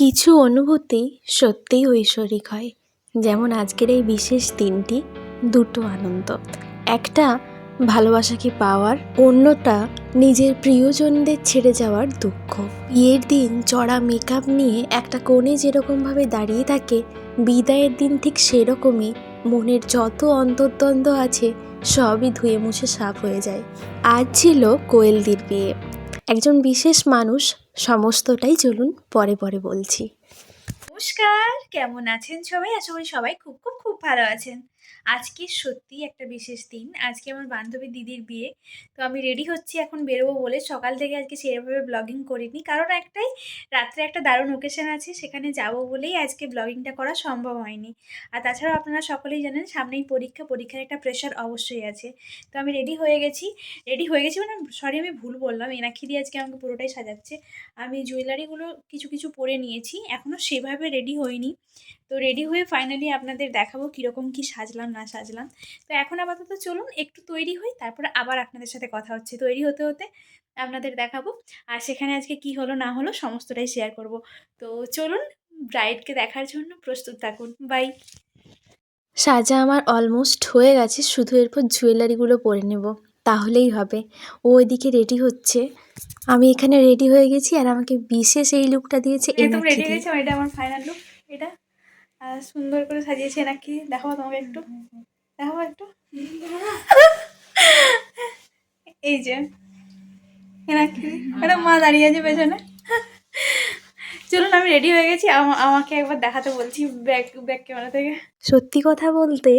কিছু অনুভূতি সত্যিই ঐশ্বরিক হয়। যেমন আজকের এই বিশেষ দিনটি, দুটো আনন্দ। একটা, ভালোবাসাকে পাওয়ার, অন্যটা, নিজের প্রিয়জনদের ছেড়ে যাওয়ার দুঃখ। বিয়ের দিন চড়া মেকআপ নিয়ে একটা কোণে যেরকমভাবে দাঁড়িয়ে থাকে, বিদায়ের দিন ঠিক সেরকমই মনের যত অন্তর্দ্বন্দ্ব আছে সবই ধুয়ে মুছে সাফ হয়ে যায়। আজ ছিল কোয়েলদির বিয়ে। একজন বিশেষ মানুষ সমস্তটাই চলুন পরে পরে বলছি। নমস্কার, কেমন আছেন সবাই? আশা করি সবাই খুব খুব খুব ভালো আছেন। আজকে সত্যি একটা বিশেষ দিন। আজকে আমার বান্ধবী দিদির বিয়ে। তো আমি রেডি হচ্ছি এখন বেরোবো বলে। সকাল থেকে আজকে সেভাবে ব্লগিং করিনি। কারণ একটাই, রাত্রে একটা দারুণ ওকেশন আছে, সেখানে যাব বলেই আজকে ব্লগিংটা করা সম্ভব হয়নি। আর তাছাড়াও আপনারা সকলেই জানেন, সামনেই পরীক্ষা। পরীক্ষার একটা প্রেশার অবশ্যই আছে। তো আমি রেডি হয়ে গেছি। রেডি হয়ে গেছি মানে সরি আমি ভুল বললাম। এনাক্ষী দিয়ে আজকে আমাকে পুরোটাই সাজাচ্ছে। আমি জুয়েলারিগুলো কিছু কিছু পরে নিয়েছি। এখনও সেভাবে রেডি হইনি তো রেডি হয়ে ফাইনালি আপনাদের দেখাবো কীরকম কি সাজলাম না সাজলাম। তো এখন আপাতত চলুন একটু তৈরি হই তারপরে আবার আপনাদের সাথে কথা হচ্ছে। তৈরি হতে হতে আপনাদের দেখাবো আর সেখানে আজকে কি হলো না হলো সমস্তটাই শেয়ার করব। তো চলুন ব্রাইডকে দেখার জন্য প্রস্তুত থাকুন। বাই সাজা আমার অলমোস্ট হয়ে গেছে শুধু এরপর জুয়েলারিগুলো পরে নেব। তাহলেই হবে। ও ওইদিকে রেডি হচ্ছে। আমি এখানে রেডি হয়ে গেছি আর আমাকে বিশেষ এই লুকটা দিয়েছে এটা আমার ফাইনাল লুক এটা। সুন্দর করে সাজিয়েছে নাকি? দেখাবো তোমাকে একটু। দেখাবো একটু। এই যে এনাকি একটা মা দাঁড়িয়ে আছে পেছনে। চলুন, আমি রেডি হয়ে গেছি। আমাকে একবার দেখাতে বলছি ব্যাক ব্যাক ক্যামেরা থেকে। সত্যি কথা বলতে,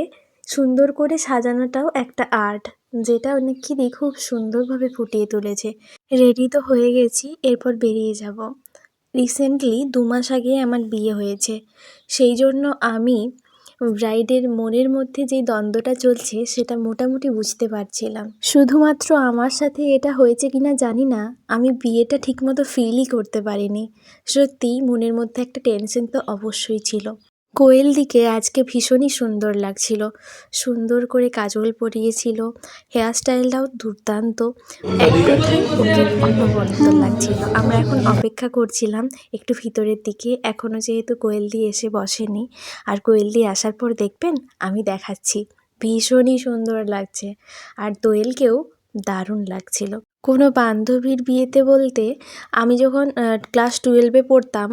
সুন্দর করে সাজানোটাও একটা আর্ট যেটা অনেকক্ষিরই খুব সুন্দরভাবে ফুটিয়ে তুলেছে। রেডি তো হয়ে গেছি, এরপর বেরিয়ে যাব। রিসেন্টলি দু মাস আগে আমার বিয়ে হয়েছে। সেই জন্য আমি ব্রাইডের মনের মধ্যে যে দ্বন্দ্বটা চলছে, সেটা মোটামুটি বুঝতে পারছিলাম। শুধুমাত্র আমার সাথে এটা হয়েছে কি না জানি না, আমি বিয়েটা ঠিকমতো ফিলই করতে পারিনি। সত্যি মনের মধ্যে একটা টেনশন তো অবশ্যই ছিল। কোয়েল দিকে আজকে ভীষণই সুন্দর লাগছিল। সুন্দর করে কাজল পরিয়েছিল। হেয়ার স্টাইলটাও দুর্দান্ত লাগছিল। আমরা এখন অপেক্ষা করছিলাম একটু ভিতরের দিকে। এখনও যেহেতু কোয়েলদি এসে বসেনি। আর কোয়েলদি আসার পর দেখবেন, আমি দেখাচ্ছি। ভীষণই সুন্দর লাগছে। আর দোয়েলকেও দারুণ লাগছিল। কোনো বান্ধবীর বিয়েতে বলতে আমি যখন ক্লাস টুয়েলভে পড়তাম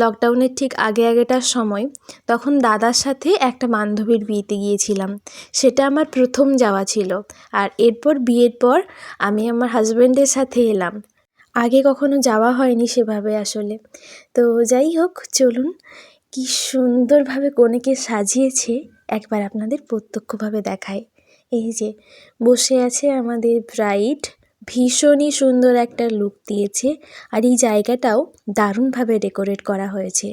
লকডাউনের ঠিক আগে আগেটার সময়, তখন দাদার সাথে একটা বান্ধবীর বিয়েতে গিয়েছিলাম। সেটা আমার প্রথম যাওয়া ছিল। আর এরপর বিয়ের পর আমি আমার হাজব্যান্ডের সাথে এলাম। আগে কখনো যাওয়া হয়নি সেভাবে আসলে। তো যাই হোক, চলুন। কি সুন্দরভাবে কনেকে সাজিয়েছে, একবার আপনাদের প্রত্যক্ষভাবে দেখায় এই যে, বসে আছে আমাদের ব্রাইড ভীষণই সুন্দর একটা লুক দিয়েছে আর এই জায়গাটাও দারুণভাবে ডেকোরেট করা হয়েছে।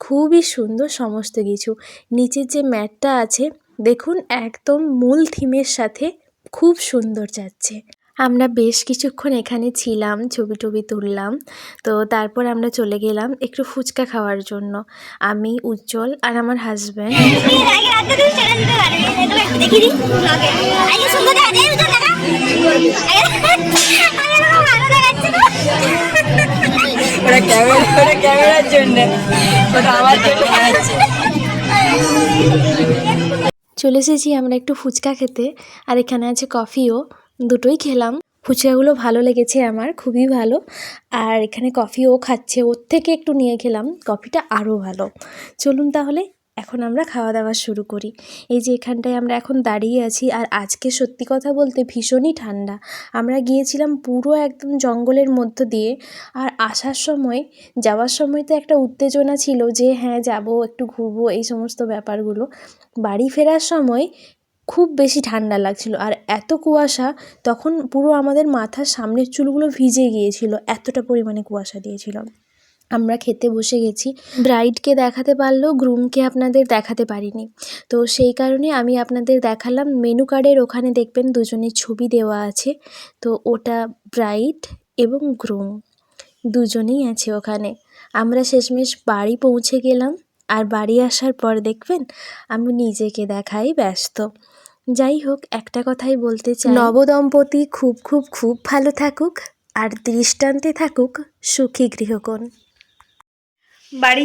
খুবই সুন্দর সমস্ত কিছু। নিচের যে ম্যাটটা আছে, দেখুন একদম মূল থিমের সাথে খুব সুন্দর যাচ্ছে। আমরা বেশ কিছুক্ষণ এখানে ছিলাম, ছবি টবি তুললাম, তো তারপর আমরা চলে গেলাম একটু ফুচকা খাওয়ার জন্য। আমি উজ্জ্বল আর আমার হাজব্যান্ড ক্যামেরা ক্যামেরার জন্য। চলে এসেছি আমরা একটু ফুচকা খেতে, আর এখানে আছে কফিও। দুটোই খেলাম। ফুচকাগুলো ভালো লেগেছে আমার, খুবই ভালো। আর এখানে কফিও খাচ্ছে, ওর থেকে একটু নিয়ে খেলাম। কফিটা আরও ভালো। চলুন তাহলে এখন আমরা খাওয়া দাওয়া শুরু করি। এই যে এখানটায় আমরা এখন দাঁড়িয়ে আছি আর আজকে সত্যি কথা বলতে ভীষণই ঠান্ডা। আমরা গিয়েছিলাম পুরো একদম জঙ্গলের মধ্য দিয়ে আর আসার সময়, যাওয়ার সময় তো একটা উত্তেজনা ছিল যে হ্যাঁ যাব, একটু ঘুরবো, এই সমস্ত ব্যাপারগুলো। বাড়ি ফেরার সময় খুব বেশি ঠান্ডা লাগছিল আর এত কুয়াশা, তখন পুরো আমাদের মাথার সামনের চুলগুলো ভিজে গিয়েছিল, এতটা পরিমাণে কুয়াশা দিয়েছিল। আমরা খেতে বসে গেছি। ব্রাইডকে দেখাতে পারলেও গ্রুমকে আপনাদের দেখাতে পারিনি। তো সেই কারণে আমি আপনাদের দেখালাম। মেনু কার্ডের ওখানে দেখবেন দুজনের ছবি দেওয়া আছে। তো ওটা ব্রাইড এবং গ্রুম দুজনেই আছে ওখানে। আমরা শেষমেশ বাড়ি পৌঁছে গেলাম। আর বাড়ি আসার পর দেখবেন আমি নিজেকে দেখাই ব্যস্ত। যাই হোক, একটা কথাই বলতে চাই। নবদম্পতি খুব খুব খুব ভালো থাকুক। আর দৃষ্টান্তে থাকুক সুখী গৃহকোণ। বাড়ি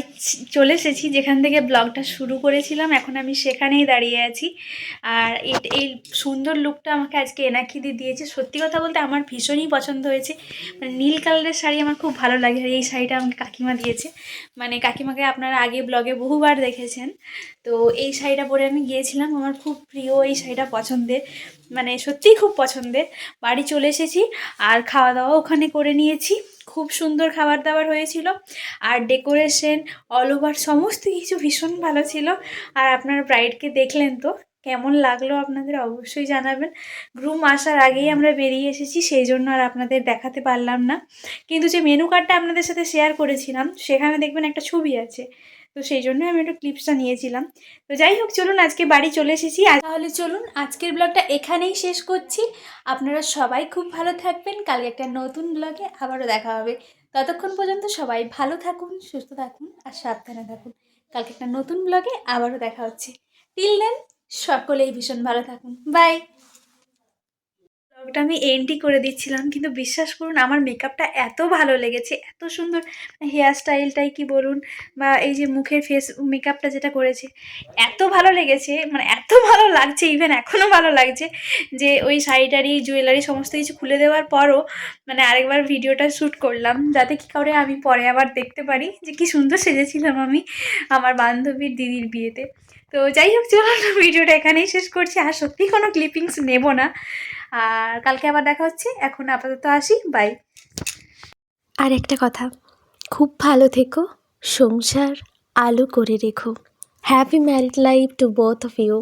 চলে এসেছি, যেখান থেকে ব্লগটা শুরু করেছিলাম, এখন আমি সেখানেই দাঁড়িয়ে আছি। আর এই সুন্দর লুকটা আমাকে আজকে এনাক্ষিদি দিয়েছে। সত্যি কথা বলতে আমার ভীষণই পছন্দ হয়েছে। মানে নীল কালারের শাড়ি আমার খুব ভালো লাগে, আর এই শাড়িটা আমাকে কাকিমা দিয়েছে। মানে কাকিমাকে আপনারা আগে ব্লগে বহুবার দেখেছেন। তো এই শাড়িটা পরে আমি গিয়েছিলাম। আমার খুব প্রিয় এই শাড়িটা পছন্দের। মানে সত্যিই খুব পছন্দের। বাড়ি চলে এসেছি, আর খাওয়া দাওয়া ওখানে করে নিয়েছি। খুব সুন্দর খাবার দাবার হয়েছিল। আর ডেকোরেশন অল ওভার সমস্ত কিছু ভীষণ ভালো ছিল। আর আপনার ব্রাইডকে দেখলেন তো, কেমন লাগল আপনাদের অবশ্যই জানাবেন। গ্রুম আসার আগেই আমরা বেরিয়ে এসেছি, সেই জন্য আর আপনাদের দেখাতে পারলাম না। কিন্তু যে মেনু কার্ডটা আপনাদের সাথে শেয়ার করেছিলাম, সেখানে দেখবেন একটা ছবি আছে। তো সেই জন্য আমি একটু ক্লিপসটা নিয়েছিলাম। তো যাই হোক, চলুন আজকে বাড়ি চলে এসেছি। তাহলে চলুন আজকের ব্লগটা এখানেই শেষ করছি। আপনারা সবাই খুব ভালো থাকবেন। কালকে একটা নতুন ব্লগে আবারও দেখা হবে। ততক্ষণ পর্যন্ত সবাই ভালো থাকুন, সুস্থ থাকুন আর সাবধানে থাকুন। কালকে একটা নতুন ব্লগে আবারও দেখা হচ্ছে। টিল দেন সকলেই ভীষণ ভালো থাকুন। বাই ব্লগটা আমি এন্ডই করে দিচ্ছিলাম, কিন্তু বিশ্বাস করুন আমার মেকআপটা এত ভালো লেগেছে, এত সুন্দর হেয়ার স্টাইলটাই কি বলুন বা এই যে মুখের ফেস মেকআপটা যেটা করেছে, এত ভালো লেগেছে মানে এত ভালো লাগছে ইভেন এখনও ভালো লাগছে যে ওই শাড়িটারি জুয়েলারি সমস্ত কিছু খুলে দেওয়ার পরও মানে আরেকবার ভিডিওটা শ্যুট করলাম, যাতে কি করে আমি পরে আবার দেখতে পারি যে কি সুন্দর সেজেছিলাম আমি আমার বান্ধবীর দিদির বিয়েতে। তো যাই হোক, চলুন ভিডিওটা এখানেই শেষ করছি, আর সত্যি কোনো ক্লিপিংস নেব না। আর কালকে আবার দেখা হচ্ছে। এখন আপাতত আসি। বাই আর একটা কথা, খুব ভালো থেকো, সংসার আলো করে রেখো। Happy married life to both of you